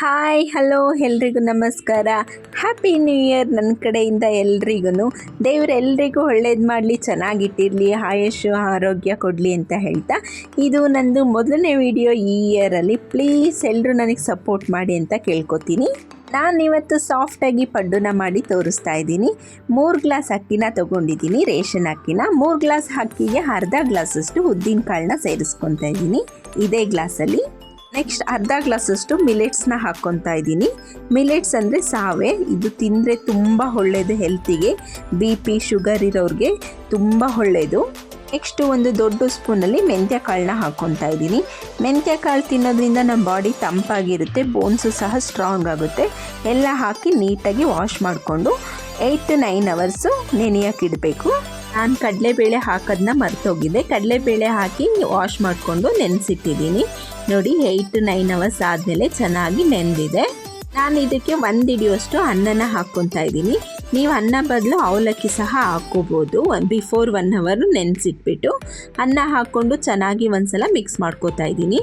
Hi hello ಎಲ್ರಿಗೂ ನಮಸ್ಕಾರ. Happy new year ನನ್ನ ಕಡೆಯಿಂದ ಎಲ್ರಿಗೂ ದೇವ್ರು ಎಲ್ರಿಗೂ ಒಳ್ಳೇದು ಮಾಡಲಿ, ಚೆನ್ನಾಗಿಟ್ಟಿರಲಿ, ಆಯುಷು, ಆರೋಗ್ಯ ಕೊಡಲಿ ಅಂತ ಹೇಳ್ತಾ. ಇದು ನಂದು ಮೊದಲನೇ ವಿಡಿಯೋ ಈ ಇಯರಲ್ಲಿ ಪ್ಲೀಸ್ ಎಲ್ಲರೂ ನನಗೆ ಸಪೋರ್ಟ್ ಮಾಡಿ ಅಂತ ಕೇಳ್ಕೊತೀನಿ. ನಾನಿವತ್ತು ಸಾಫ್ಟಾಗಿ ಪಡ್ಡುನ ಮಾಡಿ ತೋರಿಸ್ತಾ ಇದ್ದೀನಿ. ಮೂರು ಗ್ಲಾಸ್ ಅಕ್ಕಿನ ತೊಗೊಂಡಿದ್ದೀನಿ, ರೇಷನ್ ಅಕ್ಕಿನ. ಮೂರು ಗ್ಲಾಸ್ ಅಕ್ಕಿಗೆ ಅರ್ಧ ಗ್ಲಾಸಷ್ಟು ಉದ್ದಿನ ಕಾಳನ್ನ ಸೇರಿಸ್ಕೊತಾ ಇದ್ದೀನಿ. ಇದೇ ಗ್ಲಾಸಲ್ಲಿ. ನೆಕ್ಸ್ಟ್ ಅರ್ಧ ಗ್ಲಾಸಷ್ಟು ಮಿಲೆಟ್ಸ್ನ ಹಾಕ್ಕೊತಾ ಇದ್ದೀನಿ. ಮಿಲೆಟ್ಸ್ ಅಂದರೆ ಸಾವೆ, ಇದು ತಿಂದರೆ ತುಂಬ ಒಳ್ಳೆಯದು ಹೆಲ್ತಿಗೆ ಬಿ ಪಿ ಶುಗರ್ ಇರೋರಿಗೆ ತುಂಬ ಒಳ್ಳೆಯದು ನೆಕ್ಸ್ಟು ಒಂದು ದೊಡ್ಡ ಸ್ಪೂನಲ್ಲಿ ಮೆಂತ್ಯ ಕಾಳನ್ನ ಹಾಕ್ಕೊತಾ ಇದ್ದೀನಿ. ಮೆಂತ್ಯ ಕಾಳು ತಿನ್ನೋದ್ರಿಂದ ನಮ್ಮ ಬಾಡಿ ತಂಪಾಗಿರುತ್ತೆ ಬೋನ್ಸು ಸಹ ಸ್ಟ್ರಾಂಗ್ ಆಗುತ್ತೆ. ಎಲ್ಲ ಹಾಕಿ ನೀಟಾಗಿ ವಾಶ್ ಮಾಡಿಕೊಂಡು ಏಯ್ಟ್ ಟು ನೈನ್ ಅವರ್ಸು ನೆನೆಯೋಕ್ಕಿಡಬೇಕು ನಾನು ಕಡಲೆಬೇಳೆ ಹಾಕೋದನ್ನ ಮರ್ತೋಗಿದ್ದೆ ಕಡಲೆಬೇಳೆ ಹಾಕಿ ವಾಶ್ ಮಾಡಿಕೊಂಡು ನೆನೆಸಿಟ್ಟಿದ್ದೀನಿ. ನೋಡಿ ಏಯ್ಟ್ ಟು ನೈನ್ ಅವರ್ಸ್ ಆದಮೇಲೆ ಚೆನ್ನಾಗಿ ನೆಂದಿದೆ. ನಾನು ಇದಕ್ಕೆ ಒಂದು ಹಿಡಿಯುವಷ್ಟು ಅನ್ನನ ಹಾಕ್ಕೊತಾ ಇದ್ದೀನಿ. ನೀವು ಅನ್ನ ಬದಲು ಅವಲಕ್ಕಿ ಸಹ ಹಾಕ್ಕೋಬೋದು. ಬಿಫೋರ್ ಒನ್ ಅವರ್ ನೆನೆಸಿಟ್ಬಿಟ್ಟು ಅನ್ನ ಹಾಕ್ಕೊಂಡು ಚೆನ್ನಾಗಿ ಒಂದ್ಸಲ ಮಿಕ್ಸ್ ಮಾಡ್ಕೋತಾ ಇದ್ದೀನಿ.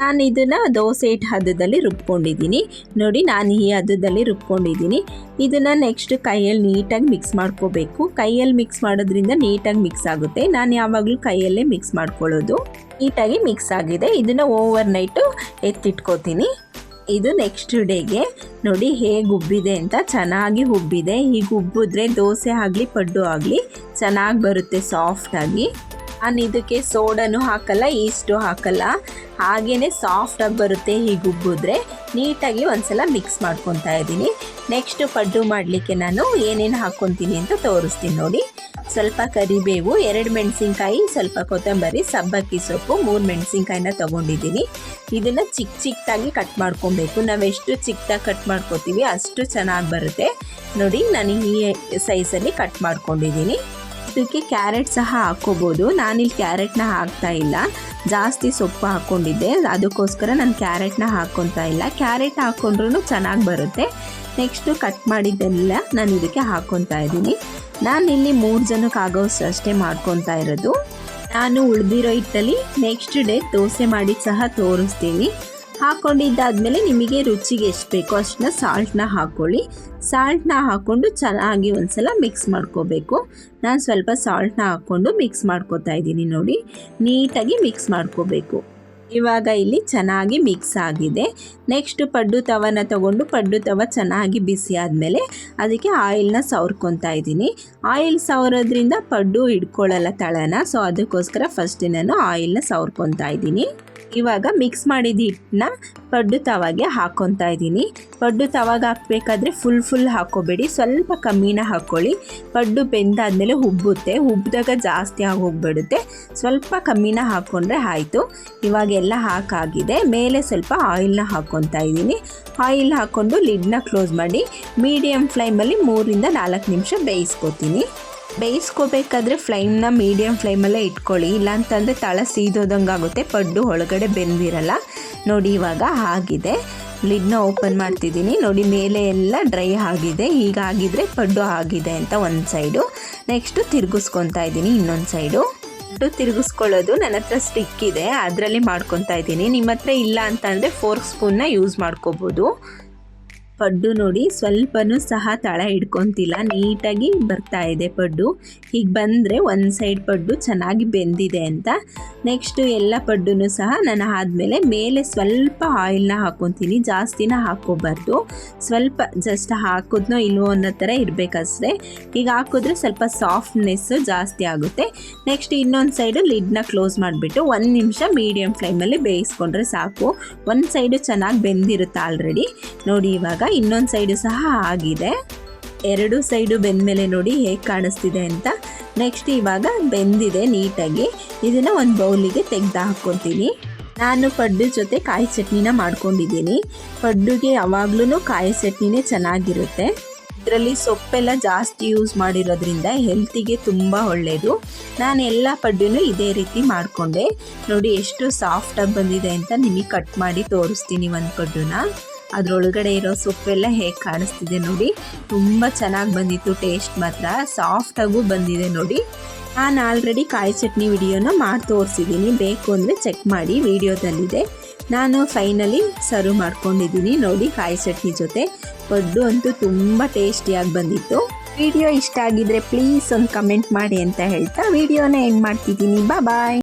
ನಾನು ಇದನ್ನು ದೋಸೆ ಹಿಟ್ಟು ಹದದಲ್ಲಿ ರುಬ್ಕೊಂಡಿದ್ದೀನಿ. ನೋಡಿ, ನಾನು ಈ ಹದದಲ್ಲಿ ರುಬ್ಕೊಂಡಿದ್ದೀನಿ. ಇದನ್ನು ನೆಕ್ಸ್ಟ್ ಕೈಯಲ್ಲಿ ನೀಟಾಗಿ ಮಿಕ್ಸ್ ಮಾಡ್ಕೋಬೇಕು. ಕೈಯಲ್ಲಿ ಮಿಕ್ಸ್ ಮಾಡೋದ್ರಿಂದ ನೀಟಾಗಿ ಮಿಕ್ಸ್ ಆಗುತ್ತೆ. ನಾನು ಯಾವಾಗಲೂ ಕೈಯಲ್ಲೇ ಮಿಕ್ಸ್ ಮಾಡ್ಕೊಳ್ಳೋದು. ನೀಟಾಗಿ ಮಿಕ್ಸ್ ಆಗಿದೆ. ಇದನ್ನು ಓವರ್ ನೈಟು ಎತ್ತಿಟ್ಕೋತೀನಿ. ಇದು ನೆಕ್ಸ್ಟ್ ಡೇಗೆ. ನೋಡಿ, ಹೇಗೆ ಉಬ್ಬಿದೆ ಅಂತ. ಚೆನ್ನಾಗಿ ಉಬ್ಬಿದೆ. ಹೀಗೆ ಉಬ್ಬಿದ್ರೆ ದೋಸೆ ಆಗಲಿ, ಪಡ್ಡು ಆಗಲಿ ಚೆನ್ನಾಗಿ ಬರುತ್ತೆ ಸಾಫ್ಟಾಗಿ ನಾನು ಇದಕ್ಕೆ ಸೋಡನು ಹಾಕಲ್ಲ, ಈಸ್ಟು ಹಾಕಲ್ಲ. ಹಾಗೇ ಸಾಫ್ಟಾಗಿ ಬರುತ್ತೆ ಹೀಗೆ ಉಬ್ಬಿದ್ರೆ ನೀಟಾಗಿ ಒಂದ್ಸಲ ಮಿಕ್ಸ್ ಮಾಡ್ಕೊತಾ ಇದ್ದೀನಿ. ನೆಕ್ಸ್ಟ್ ಪಡ್ಡು ಮಾಡಲಿಕ್ಕೆ ನಾನು ಏನೇನು ಹಾಕ್ಕೊತೀನಿ ಅಂತ ತೋರಿಸ್ತೀನಿ ನೋಡಿ. ಸ್ವಲ್ಪ ಕರಿಬೇವು, ಎರಡು ಮೆಣಸಿನ್ಕಾಯಿ, ಸ್ವಲ್ಪ ಕೊತ್ತಂಬರಿ, ಸಬ್ಬಕ್ಕಿ ಸೊಪ್ಪು, ಮೂರು ಮೆಣಸಿನ್ಕಾಯಿನ ತೊಗೊಂಡಿದ್ದೀನಿ. ಇದನ್ನು ಚಿಕ್ಕ ಚಿಕ್ಕದಾಗಿ ಕಟ್ ಮಾಡ್ಕೊಬೇಕು. ನಾವೆಷ್ಟು ಚಿಕ್ಕದಾಗಿ ಕಟ್ ಮಾಡ್ಕೋತೀವಿ ಅಷ್ಟು ಚೆನ್ನಾಗಿ ಬರುತ್ತೆ. ನೋಡಿ, ನಾನು ಈ ಸೈಜಲ್ಲಿ ಕಟ್ ಮಾಡ್ಕೊಂಡಿದ್ದೀನಿ. ಇದಕ್ಕೆ ಕ್ಯಾರೆಟ್ ಸಹ ಹಾಕ್ಕೋಬೋದು. ನಾನಿಲ್ಲಿ ಕ್ಯಾರೆಟ್ನ ಹಾಕ್ತಾ ಇಲ್ಲ. ಜಾಸ್ತಿ ಸೊಪ್ಪು ಹಾಕ್ಕೊಂಡಿದ್ದೆ. ಅದಕ್ಕೋಸ್ಕರ ನಾನು ಕ್ಯಾರೆಟ್ನ ಹಾಕ್ಕೊತಾ ಇಲ್ಲ. ಕ್ಯಾರೆಟ್ ಹಾಕ್ಕೊಂಡ್ರೂ ಚೆನ್ನಾಗಿ ಬರುತ್ತೆ. ನೆಕ್ಸ್ಟು ಕಟ್ ಮಾಡಿದ್ದೆಲ್ಲ ನಾನು ಇದಕ್ಕೆ ಹಾಕ್ಕೊತಾ ಇದ್ದೀನಿ. ಇಲ್ಲಿ ಮೂರು ಜನಕ್ಕೆ ಆಗೋಷ್ಟು ಅಷ್ಟೇ ಮಾಡ್ಕೊತಾ ಇರೋದು. ನಾನು ಉಳಿದಿರೋ ಹಿಟ್ಟಲ್ಲಿ ನೆಕ್ಸ್ಟ್ ಡೇ ದೋಸೆ ಮಾಡಿ ಸಹ ತೋರಿಸ್ತೀನಿ. ಹಾಕ್ಕೊಂಡಿದ್ದಾದಮೇಲೆ ನಿಮಗೆ ರುಚಿಗೆ ಎಷ್ಟು ಬೇಕೋ ಅಷ್ಟನ್ನ ಸಾಲ್ಟ್ನ ಹಾಕ್ಕೊಳ್ಳಿ ಸಾಲ್ಟ್ನ ಹಾಕ್ಕೊಂಡು ಚೆನ್ನಾಗಿ ಒಂದ್ಸಲ ಮಿಕ್ಸ್ ಮಾಡ್ಕೋಬೇಕು. ನಾನು ಸ್ವಲ್ಪ ಸಾಲ್ಟ್ನ ಹಾಕ್ಕೊಂಡು ಮಿಕ್ಸ್ ಮಾಡ್ಕೋತಾ ಇದ್ದೀನಿ ನೋಡಿ. ನೀಟಾಗಿ ಮಿಕ್ಸ್ ಮಾಡ್ಕೋಬೇಕು. ಇವಾಗ ಇಲ್ಲಿ ಚೆನ್ನಾಗಿ ಮಿಕ್ಸ್ ಆಗಿದೆ. ನೆಕ್ಸ್ಟ್ ಪಡ್ಡು ತವನ ತಗೊಂಡು ಪಡ್ಡು ತವ ಚೆನ್ನಾಗಿ ಬಿಸಿ ಆದಮೇಲೆ ಅದಕ್ಕೆ ಆಯಿಲ್ನ ಸವರ್ಕೊತಾ ಇದ್ದೀನಿ. ಆಯಿಲ್ ಸವರೋದ್ರಿಂದ ಪಡ್ಡು ಹಿಡ್ಕೊಳ್ಳಲ್ಲ ತಳನ ಸೊ ಅದಕ್ಕೋಸ್ಕರ ಫಸ್ಟ್ ನಾನು ಆಯಿಲ್ನ ಸವರ್ಕೊತಾ ಇದ್ದೀನಿ. ಇವಾಗ ಮಿಕ್ಸ್ ಮಾಡಿದ ಹಿಟ್ಟನ್ನ ಪಡ್ಡು ತವಾಗೆ ಹಾಕ್ಕೊತಾ ಇದ್ದೀನಿ. ಪಡ್ಡು ತವಾಗ ಹಾಕಬೇಕಾದ್ರೆ ಫುಲ್ ಫುಲ್ ಹಾಕೋಬೇಡಿ. ಸ್ವಲ್ಪ ಕಮ್ಮಿನ ಹಾಕ್ಕೊಳ್ಳಿ ಪಡ್ಡು ಬೆಂದಾದಮೇಲೆ ಉಬ್ಬುತ್ತೆ. ಉಬ್ಬಿದಾಗ ಜಾಸ್ತಿ ಆಗಿ ಹೋಗ್ಬಿಡುತ್ತೆ ಸ್ವಲ್ಪ ಕಮ್ಮಿನ ಹಾಕ್ಕೊಂಡ್ರೆ ಆಯಿತು. ಇವಾಗೆಲ್ಲ ಹಾಕಾಗಿದೆ ಮೇಲೆ ಸ್ವಲ್ಪ ಆಯಿಲ್ನ ಹಾಕ್ಕೊತಾ ಇದ್ದೀನಿ. ಆಯಿಲ್ ಹಾಕ್ಕೊಂಡು ಲಿಡ್ನ ಕ್ಲೋಸ್ ಮಾಡಿ ಮೀಡಿಯಮ್ ಫ್ಲೇಮಲ್ಲಿ ಮೂರಿಂದ ನಾಲ್ಕು ನಿಮಿಷ ಬೇಯಿಸ್ಕೊತೀನಿ. ಬೇಯಿಸ್ಕೋಬೇಕಾದ್ರೆ ಫ್ಲೈಮ್ನ ಮೀಡಿಯಮ್ ಫ್ಲೇಮಲ್ಲೇ ಇಟ್ಕೊಳ್ಳಿ. ಇಲ್ಲಾಂತಂದರೆ ತಳ ಸೀದೋದಂಗೆ ಆಗುತ್ತೆ. ಪಡ್ಡು ಒಳಗಡೆ ಬೆಂದಿರಲ್ಲ. ನೋಡಿ ಇವಾಗ ಆಗಿದೆ. ಲಿಡ್ನ ಓಪನ್ ಮಾಡ್ತಿದ್ದೀನಿ. ನೋಡಿ ಮೇಲೆ ಎಲ್ಲ ಡ್ರೈ ಆಗಿದೆ. ಹೀಗಾಗಿದ್ರೆ ಪಡ್ಡು ಆಗಿದೆ ಅಂತ ಒಂದು ಸೈಡು ನೆಕ್ಸ್ಟು ತಿರುಗಿಸ್ಕೊತಾ ಇದ್ದೀನಿ ಇನ್ನೊಂದು ಸೈಡು ಪಡ್ಡು ತಿರುಗಿಸ್ಕೊಳ್ಳೋದು ನನ್ನ ಹತ್ರ ಸ್ಟಿಕ್ ಇದೆ. ಅದರಲ್ಲಿ ಮಾಡ್ಕೊತಾ ಇದ್ದೀನಿ. ನಿಮ್ಮ ಹತ್ರ ಇಲ್ಲ ಅಂತಂದರೆ ಫೋರ್ಕ್ ಸ್ಪೂನ್ನ ಯೂಸ್ ಮಾಡ್ಕೋಬೋದು. ಪಡ್ಡು ನೋಡಿ ಸ್ವಲ್ಪನೂ ಸಹ ತಳ ಹಿಡ್ಕೊತಿಲ್ಲ. ನೀಟಾಗಿ ಬರ್ತಾ ಇದೆ ಪಡ್ಡು. ಹೀಗೆ ಬಂದರೆ ಒಂದು ಸೈಡ್ ಪಡ್ಡು ಚೆನ್ನಾಗಿ ಬೆಂದಿದೆ ಅಂತ. ನೆಕ್ಸ್ಟು ಎಲ್ಲ ಪಡ್ಡು ಸಹ ನಾನು ಆದಮೇಲೆ ಮೇಲೆ ಸ್ವಲ್ಪ ಆಯಿಲ್ನ ಹಾಕೊತೀನಿ. ಜಾಸ್ತಿನ ಹಾಕ್ಕೋಬಾರ್ದು. ಸ್ವಲ್ಪ ಜಸ್ಟ್ ಹಾಕೋದ್ನೋ ಇಲ್ವೋ ಅನ್ನೋ ಥರ ಇರಬೇಕಷ್ಟೇ. ಈಗ ಹಾಕಿದ್ರೆ ಸ್ವಲ್ಪ ಸಾಫ್ಟ್ನೆಸ್ಸು ಜಾಸ್ತಿ ಆಗುತ್ತೆ. ನೆಕ್ಸ್ಟ್ ಇನ್ನೊಂದು ಸೈಡು ಲಿಡ್ನ ಕ್ಲೋಸ್ ಮಾಡಿಬಿಟ್ಟು ಒಂದು ನಿಮಿಷ ಮೀಡಿಯಮ್ ಫ್ಲೇಮಲ್ಲಿ ಬೇಯಿಸ್ಕೊಂಡ್ರೆ ಸಾಕು. ಒಂದು ಸೈಡು ಚೆನ್ನಾಗಿ ಬೆಂದಿರುತ್ತೆ ಆಲ್ರೆಡಿ ನೋಡಿ ಇವಾಗ ಇನ್ನೊಂದು ಸೈಡು ಸಹ ಆಗಿದೆ. ಎರಡು ಸೈಡು ಬೆಂದಮೇಲೆ ನೋಡಿ ಹೇಗೆ ಕಾಣಿಸ್ತಿದೆ ಅಂತ. ನೆಕ್ಸ್ಟ್ ಇವಾಗ ಬೆಂದಿದೆ ನೀಟಾಗಿ. ಇದನ್ನು ಒಂದು ಬೌಲಿಗೆ ತೆಗೆದು ಹಾಕ್ಕೊತೀನಿ. ನಾನು ಪಡ್ಡು ಜೊತೆ ಕಾಯಿ ಚಟ್ನಿನ ಮಾಡ್ಕೊಂಡಿದ್ದೀನಿ. ಪಡ್ಡುಗೆ ಯಾವಾಗ್ಲೂ ಕಾಯಿ ಚಟ್ನಿನೇ ಚೆನ್ನಾಗಿರುತ್ತೆ. ಇದರಲ್ಲಿ ಸೊಪ್ಪೆಲ್ಲ ಜಾಸ್ತಿ ಯೂಸ್ ಮಾಡಿರೋದ್ರಿಂದ ಹೆಲ್ತಿಗೆ ತುಂಬ ಒಳ್ಳೆಯದು ನಾನು ಎಲ್ಲ ಪಡ್ಡೂ ಇದೇ ರೀತಿ ಮಾಡಿಕೊಂಡೆ. ನೋಡಿ ಎಷ್ಟು ಸಾಫ್ಟಾಗಿ ಬಂದಿದೆ ಅಂತ ನಿಮಗೆ ಕಟ್ ಮಾಡಿ ತೋರಿಸ್ತೀನಿ ಒಂದು ಪಡ್ಡುನ. ಅದರೊಳಗಡೆ ಇರೋ ಸೊಪ್ಪೆಲ್ಲ ಹೇಗೆ ಕಾಣಿಸ್ತಿದೆ ನೋಡಿ. ತುಂಬ ಚೆನ್ನಾಗಿ ಬಂದಿತ್ತು ಟೇಸ್ಟ್ ಮಾತ್ರ. ಸಾಫ್ಟಾಗೂ ಬಂದಿದೆ ನೋಡಿ. ನಾನು ಆಲ್ರೆಡಿ ಕಾಯಿ ಚಟ್ನಿ ವಿಡಿಯೋನ ಮಾಡಿ ತೋರಿಸಿದ್ದೀನಿ ಬೇಕು ಅಂದರೆ ಚೆಕ್ ಮಾಡಿ ವಿಡಿಯೋದಲ್ಲಿದೆ. ನಾನು ಫೈನಲಿ ಸರ್ವ್ ಮಾಡ್ಕೊಂಡಿದ್ದೀನಿ ನೋಡಿ ಕಾಯಿ ಚಟ್ನಿ ಜೊತೆ. ಪಡ್ಡು ಅಂತೂ ತುಂಬ ಟೇಸ್ಟಿಯಾಗಿ ಬಂದಿತ್ತು. ವಿಡಿಯೋ ಇಷ್ಟ ಆಗಿದ್ರೆ ಪ್ಲೀಸ್ ಒಂದು ಕಮೆಂಟ್ ಮಾಡಿ ಅಂತ ಹೇಳ್ತಾ ವಿಡಿಯೋನ ಎಂಡ್ ಮಾಡ್ತಿದ್ದೀನಿ ಬಾ ಬಾಯ್